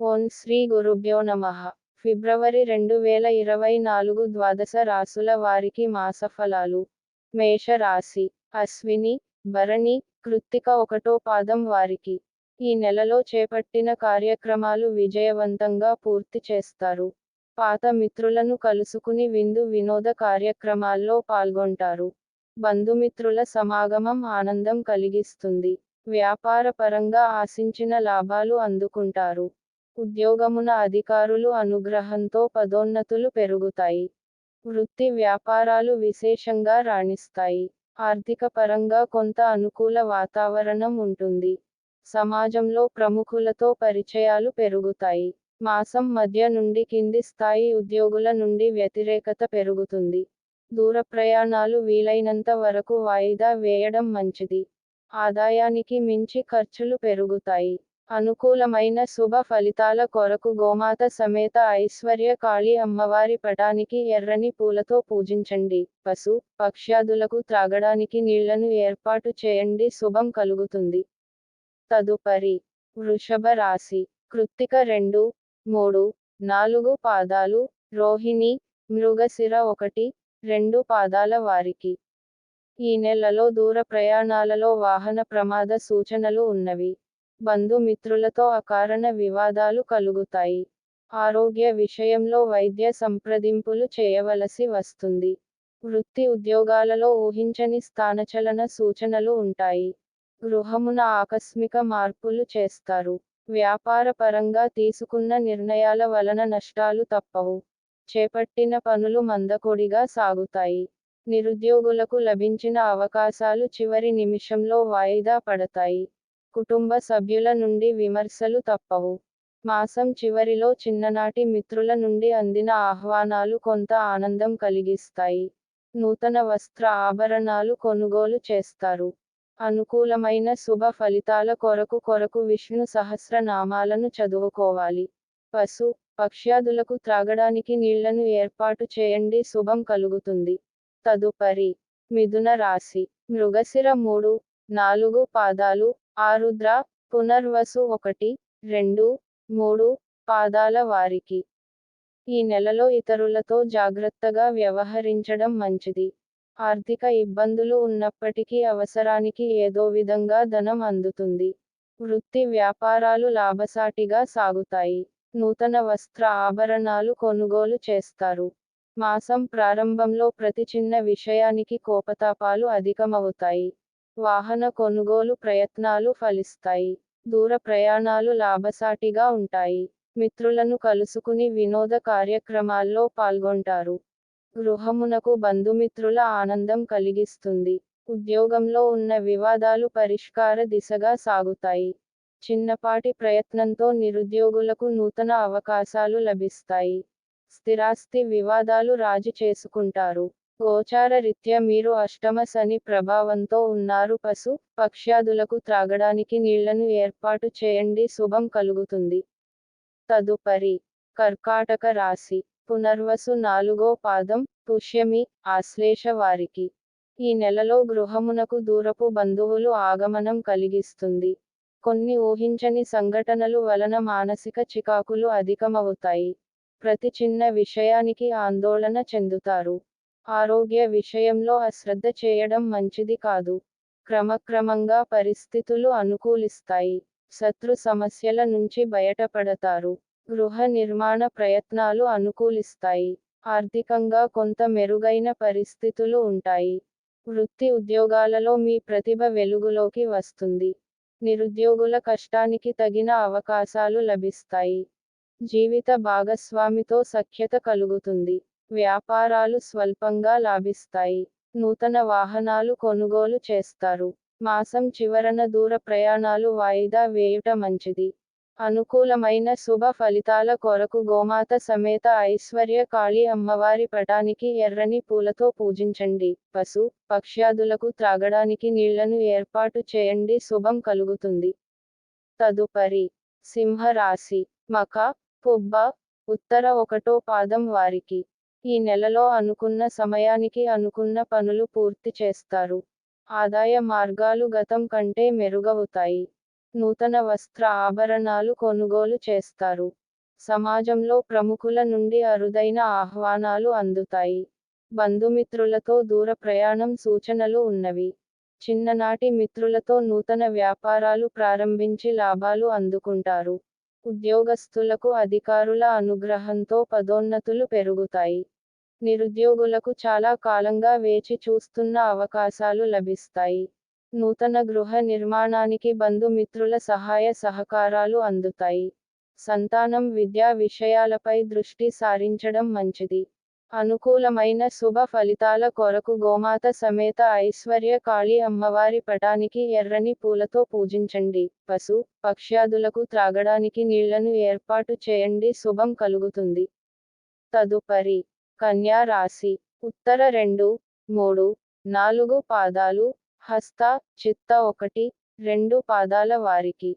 ఓం శ్రీ గురుభ్యో నమః. ఫిబ్రవరి రెండు వేల ఇరవై నాలుగు ద్వాదశ రాసుల వారికి మాసఫలాలు. మేషరాశి. అశ్విని భరణి కృత్తిక ఒకటో పాదం వారికి. ఈ నెలలో చేపట్టిన కార్యక్రమాలు విజయవంతంగా పూర్తి చేస్తారు. పాత మిత్రులను కలుసుకుని విందు వినోద కార్యక్రమాల్లో పాల్గొంటారు. బంధుమిత్రుల సమాగమం ఆనందం కలిగిస్తుంది. వ్యాపార పరంగా ఆశించిన లాభాలు అందుకుంటారు. ఉద్యోగమున అధికారులు అనుగ్రహంతో పదోన్నతులు పెరుగుతాయి. వృత్తి వ్యాపారాలు విశేషంగా రాణిస్తాయి. ఆర్థిక పరంగా కొంత అనుకూల వాతావరణం ఉంటుంది. సమాజంలో ప్రముఖులతో పరిచయాలు పెరుగుతాయి. మాసం మధ్య నుండి కింది స్థాయి ఉద్యోగుల నుండి వ్యతిరేకత పెరుగుతుంది. దూర ప్రయాణాలు వీలైనంత వరకు వాయిదా వేయడం మంచిది. ఆదాయానికి మించి ఖర్చులు పెరుగుతాయి. అనుకూలమైన శుభ ఫలితాల కొరకు గోమాత సమేత ఐశ్వర్య కాళీ అమ్మవారి పటానికి ఎర్రని పూలతో పూజించండి. పశు పక్ష్యాదులకు త్రాగడానికి నీళ్ళను ఏర్పాటు చేయండి. శుభం కలుగుతుంది. తదుపరి వృషభ రాశి కృత్తిక రెండు మూడు నాలుగు పాదాలు రోహిణి మృగశిర ఒకటి రెండు పాదాల వారికి. ఈ నెలలో దూర ప్రయాణాలలో వాహన ప్రమాద సూచనలు ఉన్నవి. బంధుమిత్రులతో అకారణ వివాదాలు కలుగుతాయి. ఆరోగ్య విషయంలో వైద్య సంప్రదింపులు చేయవలసి వస్తుంది. వృత్తి ఉద్యోగాలలో ఊహించని స్థానచలన సూచనలు ఉంటాయి. గృహమున ఆకస్మిక మార్పులు చేస్తారు. వ్యాపార పరంగా తీసుకున్న నిర్ణయాల వలన నష్టాలు తప్పవు. చేపట్టిన పనులు మందకొడిగా సాగుతాయి. నిరుద్యోగులకు లభించిన అవకాశాలు చివరి నిమిషంలో వాయిదా పడతాయి. కుటుంబ సభ్యుల నుండి విమర్శలు తప్పవు. మాసం చివరిలో చిన్ననాటి మిత్రుల నుండి అందిన ఆహ్వానాలు కొంత ఆనందం కలిగిస్తాయి. నూతన వస్త్ర ఆభరణాలు కొనుగోలు చేస్తారు. అనుకూలమైన శుభ ఫలితాల కొరకు కొరకు విష్ణు సహస్రనామాలను చదువుకోవాలి. పశు పక్ష్యాదులకు త్రాగడానికి నీళ్ళను ఏర్పాటు చేయండి శుభం కలుగుతుంది. తదుపరి మిథున రాశి మృగశిర మూడు నాలుగు పాదాలు ఆరుద్ర పునర్వసు ఒకటి రెండు మూడు పాదాల వారికి. ఈ నెలలో ఇతరులతో జాగ్రత్తగా వ్యవహరించడం మంచిది. ఆర్థిక ఇబ్బందులు ఉన్నప్పటికీ అవసరానికి ఏదో విధంగా ధనం అందుతుంది. వృత్తి వ్యాపారాలు లాభసాటిగా సాగుతాయి. నూతన వస్త్ర ఆభరణాలు కొనుగోలు చేస్తారు. మాసం ప్రారంభంలో ప్రతి చిన్న విషయానికి కోపతాపాలు అధికమవుతాయి. వాహన కొనుగోలు ప్రయత్నాలు ఫలిస్తాయి. దూర ప్రయాణాలు లాభసాటిగా ఉంటాయి. మిత్రులను కలుసుకుని వినోద కార్యక్రమాల్లో పాల్గొంటారు. గృహమునకు బంధుమిత్రుల ఆనందం కలిగిస్తుంది. ఉద్యోగంలో ఉన్న వివాదాలు పరిష్కార దిశగా సాగుతాయి. చిన్నపాటి ప్రయత్నంతో నిరుద్యోగులకు నూతన అవకాశాలు లభిస్తాయి. స్థిరాస్తి వివాదాలు రాజీ చేసుకుంటారు. గోచార రీత్యా మీరు అష్టమ శని ప్రభావంతో ఉన్నారు పశు పక్ష్యాదులకు త్రాగడానికి నీళ్ళను ఏర్పాటు చేయండి శుభం కలుగుతుంది. తదుపరి కర్కాటక రాశి పునర్వసు నాలుగో పాదం పుష్యమి ఆశ్లేష వారికి. ఈ నెలలో గృహమునకు దూరపు బంధువులు ఆగమనం కలిగిస్తుంది. కొన్ని ఊహించని సంఘటనలు వలన మానసిక చికాకులు అధికమవుతాయి. ప్రతి చిన్న విషయానికి ఆందోళన చెందుతారు. ఆరోగ్య విషయంలో అశ్రద్ధ చేయడం మంచిది కాదు. క్రమక్రమంగా పరిస్థితులు అనుకూలిస్తాయి. శత్రు సమస్యల నుంచి బయటపడతారు. గృహ నిర్మాణ ప్రయత్నాలు అనుకూలిస్తాయి. ఆర్థికంగా కొంత మెరుగైన పరిస్థితులు ఉంటాయి. వృత్తి ఉద్యోగాలలో మీ ప్రతిభ వెలుగులోకి వస్తుంది. నిరుద్యోగుల కష్టానికి తగిన అవకాశాలు లభిస్తాయి. జీవిత భాగస్వామితో సఖ్యత కలుగుతుంది. వ్యాపారాలు స్వల్పంగా లాభిస్తాయి. నూతన వాహనాలు కొనుగోలు చేస్తారు. మాసం చివరన దూర ప్రయాణాలు వాయిదా వేయుట మంచిది. అనుకూలమైన శుభ ఫలితాల కొరకు గోమాత సమేత ఐశ్వర్య కాళీ అమ్మవారి పటానికి ఎర్రని పూలతో పూజించండి. పశు పక్ష్యాదులకు త్రాగడానికి నీళ్ళను ఏర్పాటు చేయండి. శుభం కలుగుతుంది. తదుపరి సింహరాశి. మక పుబ్బ ఉత్తర ఒకటో పాదం వారికి. ఈ నెలలో అనుకున్న సమయానికి అనుకున్న పనులు పూర్తి చేస్తారు. ఆదాయ మార్గాలు గతం కంటే మెరుగవుతాయి. నూతన వస్త్ర ఆభరణాలు కొనుగోలు చేస్తారు. సమాజంలో ప్రముఖుల నుండి అరుదైన ఆహ్వానాలు అందుతాయి. బంధుమిత్రులతో దూర ప్రయాణం సూచనలు ఉన్నవి. చిన్ననాటి మిత్రులతో నూతన వ్యాపారాలు ప్రారంభించి లాభాలు అందుకుంటారు. ఉద్యోగస్తులకు అధికారుల అనుగ్రహంతో పదోన్నతులు పెరుగుతాయి. నిరుద్యోగులకు చాలా కాలంగా వేచి చూస్తున్న అవకాశాలు లభిస్తాయి. నూతన గృహ నిర్మాణానికి బంధుమిత్రుల సహాయ సహకారాలు అందుతాయి. సంతానం విద్యా విషయాలపై దృష్టి సారించడం మంచిది. అనుకూలమైన శుభ ఫలితాల కొరకు గోమాత సమేత ఐశ్వర్య కాళీ అమ్మవారి పటానికి ఎర్రని పూలతో పూజించండి. పశు పక్ష్యాదులకు త్రాగడానికి నీళ్ళను ఏర్పాటు చేయండి. శుభం కలుగుతుంది. తదుపరి కన్యా రాశి. ఉత్తర రెండు మూడు నాలుగు పాదాలు హస్త చిత్త ఒకటి రెండు పాదాల వారికి.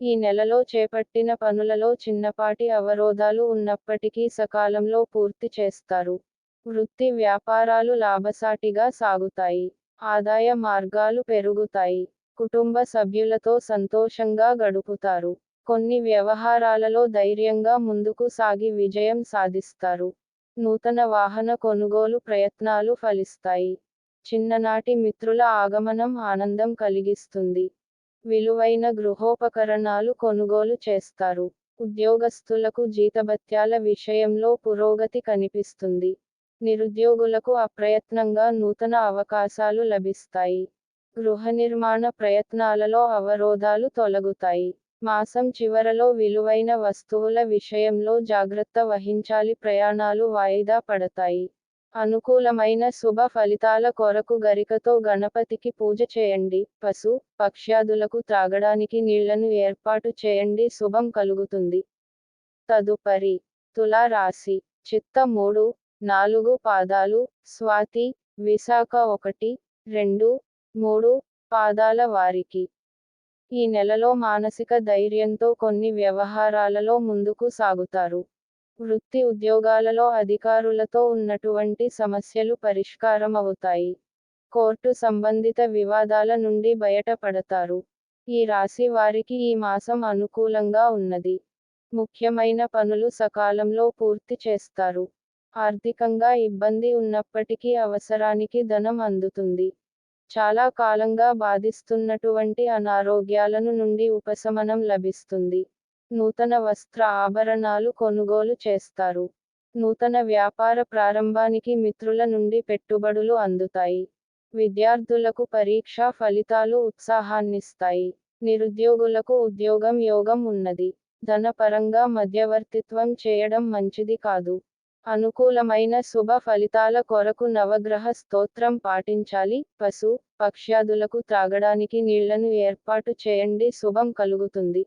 ఈ నెలలో చేపట్టిన పనులలో చిన్నపాటి అవరోధాలు ఉన్నప్పటికీ సకాలంలో పూర్తి చేస్తారు. వృత్తి వ్యాపారాలు లాభసాటిగా సాగుతాయి. ఆదాయ మార్గాలు పెరుగుతాయి. కుటుంబ సభ్యులతో సంతోషంగా గడుపుతారు. కొన్ని వ్యవహారాలలో ధైర్యంగా ముందుకు సాగి విజయం సాధిస్తారు. నూతన వాహన కొనుగోలు ప్రయత్నాలు ఫలిస్తాయి. చిన్ననాటి మిత్రుల ఆగమనం ఆనందం కలిగిస్తుంది. విలువైన గృహోపకరణాలు కొనుగోలు చేస్తారు. ఉద్యోగస్తులకు జీతభత్యాల విషయంలో పురోగతి కనిపిస్తుంది. నిరుద్యోగులకు అప్రయత్నంగా నూతన అవకాశాలు లభిస్తాయి. గృహ నిర్మాణ ప్రయత్నాలలో అవరోధాలు తొలగుతాయి. మాసం చివరలో విలువైన వస్తువుల విషయంలో జాగ్రత్త వహించాలి ప్రయాణాలు వాయిదా పడతాయి. అనుకూలమైన శుభ ఫలితాల కొరకు గరికతో గణపతికి పూజ చేయండి. పశు పక్ష్యాదులకు త్రాగడానికి నీళ్ళను ఏర్పాటు చేయండి. శుభం కలుగుతుంది. తదుపరి తులారాశి. చిత్త మూడు నాలుగు పాదాలు. స్వాతి విశాఖ ఒకటి రెండు మూడు పాదాల వారికి. ఈ నెలలో మానసిక ధైర్యంతో కొన్ని వ్యవహారాలలో ముందుకు సాగుతారు. వృత్తి ఉద్యోగాలలో అధికారులతో ఉన్నటువంటి సమస్యలు పరిష్కారం అవుతాయి కోర్టు సంబంధిత వివాదాల నుండి బయటపడతారు. ఈ రాశి వారికి ఈ మాసం అనుకూలంగా ఉన్నది. ముఖ్యమైన పనులు సకాలంలో పూర్తి చేస్తారు. ఆర్థికంగా ఇబ్బంది ఉన్నప్పటికీ అవసరానికి ధనం అందుతుంది. చాలా కాలంగా బాధిస్తున్నటువంటి అనారోగ్యాలను నుండి ఉపశమనం లభిస్తుంది. నూతన వస్త్ర ఆభరణాలు కొనుగోలు చేస్తారు. నూతన వ్యాపార ప్రారంభానికి మిత్రుల నుండి పెట్టుబడులు అందుతాయి. విద్యార్థులకు పరీక్షా ఫలితాలు ఉత్సాహాన్నిస్తాయి. నిరుద్యోగులకు ఉద్యోగం యోగం ఉన్నది. ధనపరంగా మధ్యవర్తిత్వం చేయడం మంచిది కాదు. అనుకూలమైన శుభ ఫలితాల కొరకు నవగ్రహ స్తోత్రం పాటించాలి. పశు పక్ష్యాదులకు త్రాగడానికి నీళ్ళను ఏర్పాటు చేయండి. శుభం కలుగుతుంది.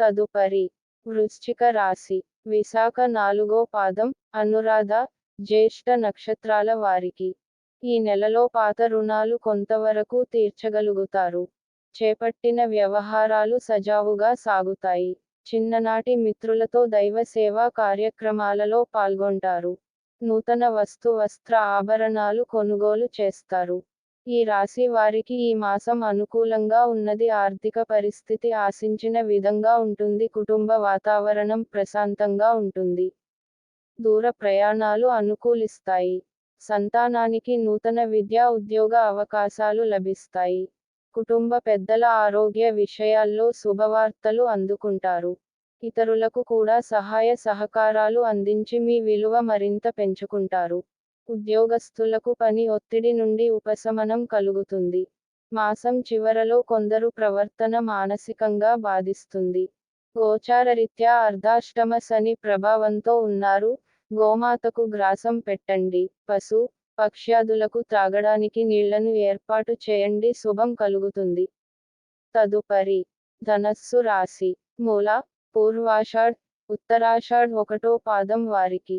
తదుపరి వృశ్చిక రాశి విశాఖ నాలుగో పాదం అనురాధ జ్యేష్ఠ నక్షత్రాల వారికి. ఈ నెలలో పాత రుణాలు కొంతవరకు తీర్చగలుగుతారు. చేపట్టిన వ్యవహారాలు సజావుగా సాగుతాయి. చిన్ననాటి మిత్రులతో దైవ సేవా కార్యక్రమాలలో పాల్గొంటారు. నూతన వస్తు వస్త్ర ఆభరణాలు కొనుగోలు చేస్తారు. ఈ రాశి వారికి ఈ మాసం అనుకూలంగా ఉన్నది. ఆర్థిక పరిస్థితి ఆశించిన విధంగా ఉంటుంది. కుటుంబ వాతావరణం ప్రశాంతంగా ఉంటుంది. దూర ప్రయాణాలు అనుకూలిస్తాయి. సంతానానికి నూతన విద్యా ఉద్యోగ అవకాశాలు లభిస్తాయి. కుటుంబ పెద్దల ఆరోగ్య విషయాల్లో శుభవార్తలు అందుకుంటారు. ఇతరులకు కూడా సహాయ సహకారాలు అందించి మీ విలువ మరింత పెంచుకుంటారు. ఉద్యోగస్తులకు పని ఒత్తిడి నుండి ఉపశమనం కలుగుతుంది. మాసం చివరలో కొందరు ప్రవర్తన మానసికంగా బాధిస్తుంది. గోచారరీత్యా అర్ధాష్టమ శని ప్రభావంతో ఉన్నారు. గోమాతకు గ్రాసం పెట్టండి. పశు పక్ష్యాదులకు త్రాగడానికి నీళ్ళను ఏర్పాటు చేయండి. శుభం కలుగుతుంది. తదుపరి ధనస్సు రాశి. మూల పూర్వాషాఢ్ ఉత్తరాషాఢ్ ఒకటో పాదం వారికి.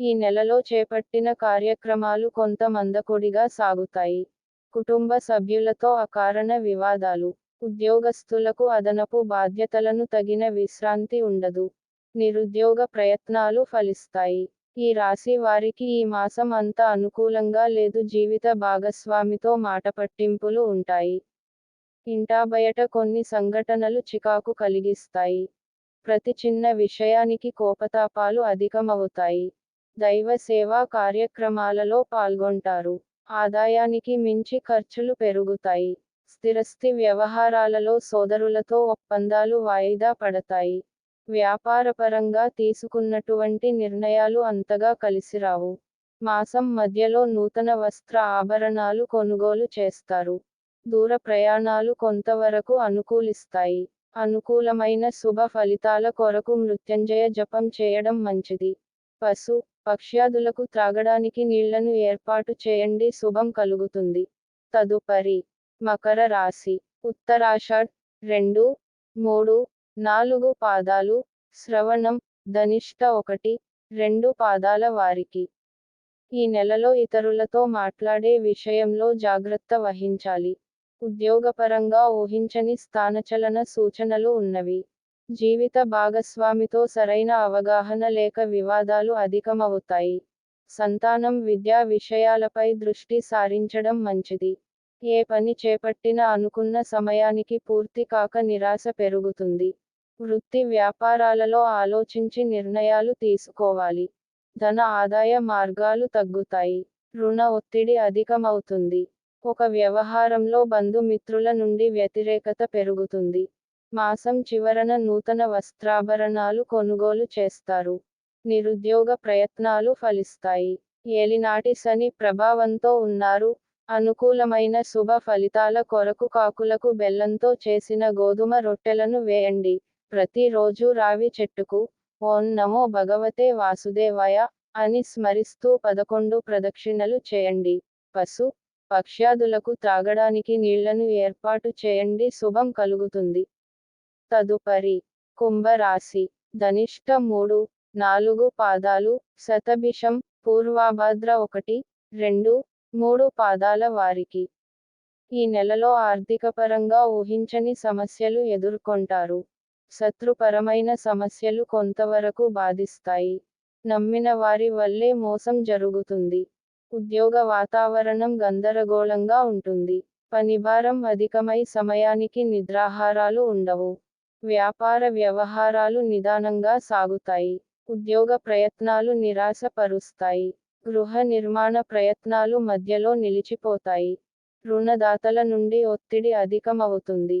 ఈ నెలలో చేపట్టిన కార్యక్రమాలు కొంత మందకొడిగా సాగుతాయి. కుటుంబ సభ్యులతో అకారణ వివాదాలు. ఉద్యోగస్తులకు అదనపు బాధ్యతలను తగిన విశ్రాంతి ఉండదు. నిరుద్యోగ ప్రయత్నాలు ఫలిస్తాయి. ఈ రాశి వారికి ఈ మాసం అంత అనుకూలంగా లేదు. జీవిత భాగస్వామితో మాట పట్టింపులు ఉంటాయి. ఇంటా బయట కొన్ని సంఘటనలు చికాకు కలిగిస్తాయి. ప్రతి చిన్న విషయానికి కోపతాపాలు అధికమవుతాయి. దైవ సేవా కార్యక్రమాలలో పాల్గొంటారు. ఆదాయానికి మించి ఖర్చులు పెరుగుతాయి. స్థిరస్థి వ్యవహారాలలో సోదరులతో ఒప్పందాలు వాయిదా పడతాయి. వ్యాపారపరంగా తీసుకున్నటువంటి నిర్ణయాలు అంతగా కలిసిరావు. మాసం మధ్యలో నూతన వస్త్ర ఆభరణాలు కొనుగోలు చేస్తారు. దూర ప్రయాణాలు కొంతవరకు అనుకూలిస్తాయి. అనుకూలమైన శుభ ఫలితాల కొరకు మృత్యుంజయ జపం చేయడం మంచిది. పశు పక్ష్యాదులకు త్రాగడానికి నీళ్ళను ఏర్పాటు చేయండి శుభం కలుగుతుంది. తదుపరి మకర రాశి ఉత్తరాషాఢ్ రెండు మూడు నాలుగు పాదాలు శ్రవణం ధనిష్ట ఒకటి రెండు పాదాల వారికి. ఈ నెలలో ఇతరులతో మాట్లాడే విషయంలో జాగ్రత్త వహించాలి. ఉద్యోగపరంగా ఊహించని స్థానచలన సూచనలు ఉన్నవి. జీవిత భాగస్వామితో సరైన అవగాహన లేక వివాదాలు అధికమవుతాయి. సంతానం విద్యా విషయాలపై దృష్టి సారించడం మంచిది. ఏ పని చేపట్టినా అనుకున్న సమయానికి పూర్తి కాక నిరాశ పెరుగుతుంది. వృత్తి వ్యాపారాలలో ఆలోచించి నిర్ణయాలు తీసుకోవాలి. ధన ఆదాయ మార్గాలు తగ్గుతాయి. రుణ ఒత్తిడి అధికమవుతుంది. ఒక వ్యవహారంలో బంధుమిత్రుల నుండి వ్యతిరేకత పెరుగుతుంది. మాసం చివరన నూతన వస్త్రాభరణాలు కొనుగోలు చేస్తారు. నిరుద్యోగ ప్రయత్నాలు ఫలిస్తాయి. ఏలినాటి శని ప్రభావంతో ఉన్నారు. అనుకూలమైన శుభ ఫలితాల కొరకు కాకులకు బెల్లంతో చేసిన గోధుమ రొట్టెలను వేయండి. ప్రతిరోజు రావి చెట్టుకు ఓం నమో భగవతే వాసుదేవాయ అని స్మరిస్తూ పదకొండు ప్రదక్షిణలు చేయండి. పశు పక్ష్యాదులకు త్రాగడానికి నీళ్ళను ఏర్పాటు చేయండి. శుభం కలుగుతుంది. తదుపరి కుంభరాశి. ధనిష్ట మూడు నాలుగు పాదాలు శతభిషం పూర్వాభాద్ర ఒకటి రెండు మూడు పాదాల వారికి. ఈ నెలలో ఆర్థికపరంగా ఊహించని సమస్యలు ఎదుర్కొంటారు. శత్రుపరమైన సమస్యలు కొంతవరకు బాధిస్తాయి. నమ్మిన వారి వల్లే మోసం జరుగుతుంది. ఉద్యోగ వాతావరణం గందరగోళంగా ఉంటుంది. పనిభారం అధికమై సమయానికి నిద్రాహారాలు ఉండవు. వ్యాపార వ్యవహారాలు నిదానంగా సాగుతాయి. ఉద్యోగ ప్రయత్నాలు నిరాశపరుస్తాయి. గృహ నిర్మాణ ప్రయత్నాలు మధ్యలో నిలిచిపోతాయి. రుణదాతల నుండి ఒత్తిడి అధికమవుతుంది.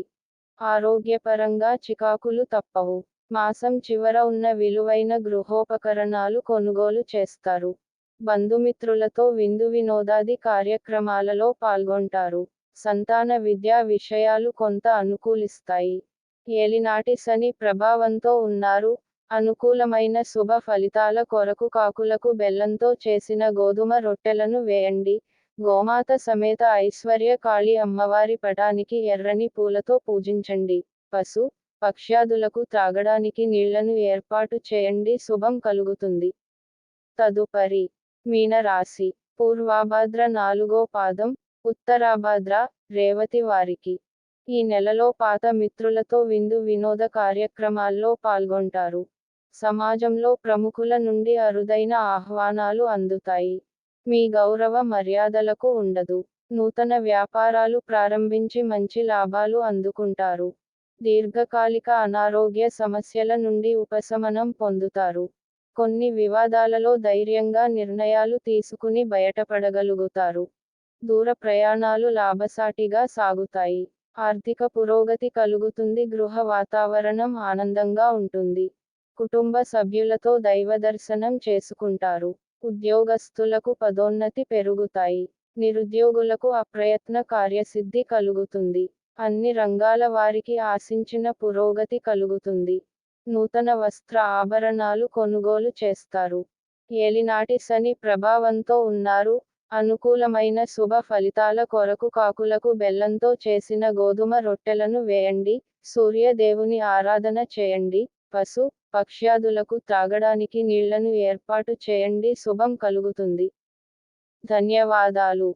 ఆరోగ్యపరంగా చికాకులు తప్పవు. మాసం చివర ఉన్న విలువైన గృహోపకరణాలు కొనుగోలు చేస్తారు. బంధుమిత్రులతో విందు వినోదాది కార్యక్రమాలలో పాల్గొంటారు. సంతాన విద్యా విషయాలు కొంత అనుకూలిస్తాయి. ఏలినాటి శని ప్రభావంతో ఉన్నారు. అనుకూలమైన శుభ ఫలితాల కొరకు కాకులకు బెల్లంతో చేసిన గోధుమ రొట్టెలను వేయండి. గోమాత సమేత ఐశ్వర్య కాళి అమ్మవారి పటానికి ఎర్రని పూలతో పూజించండి. పశు పక్ష్యాదులకు త్రాగడానికి నీళ్ళను ఏర్పాటు చేయండి. శుభం కలుగుతుంది. తదుపరి మీనరాశి. పూర్వాభాద్ర నాలుగో పాదం. ఉత్తరాభాద్ర రేవతి వారికి. ఈ నెలలో పాత మిత్రులతో విందు వినోద కార్యక్రమాల్లో పాల్గొంటారు. సమాజంలో ప్రముఖుల నుండి అరుదైన ఆహ్వానాలు అందుతాయి. మీ గౌరవ మర్యాదలకు ఉండదు. నూతన వ్యాపారాలు ప్రారంభించి మంచి లాభాలు అందుకుంటారు. దీర్ఘకాలిక అనారోగ్య సమస్యల నుండి ఉపశమనం పొందుతారు. కొన్ని వివాదాలలో ధైర్యంగా నిర్ణయాలు తీసుకుని బయటపడగలుగుతారు. దూర ప్రయాణాలు లాభసాటిగా సాగుతాయి. ఆర్థిక పురోగతి కలుగుతుంది గృహ వాతావరణం ఆనందంగా ఉంటుంది. కుటుంబ సభ్యులతో దైవ దర్శనం చేసుకుంటారు. ఉద్యోగస్తులకు పదోన్నతి పెరుగుతాయి. నిరుద్యోగులకు అప్రయత్న కార్యసిద్ధి కలుగుతుంది. అన్ని రంగాల వారికి ఆశించిన పురోగతి కలుగుతుంది. నూతన వస్త్ర ఆభరణాలు కొనుగోలు చేస్తారు. ఏలినాటి శని ప్రభావంతో ఉన్నారు. అనుకూలమైన శుభ ఫలితాల కొరకు కాకులకు బెల్లంతో చేసిన గోధుమ రొట్టెలను వేయండి. సూర్య దేవుని ఆరాధన చేయండి. పశు పక్ష్యాదులకు త్రాగడానికి నీళ్ళను ఏర్పాటు చేయండి. శుభం కలుగుతుంది. ధన్యవాదాలు.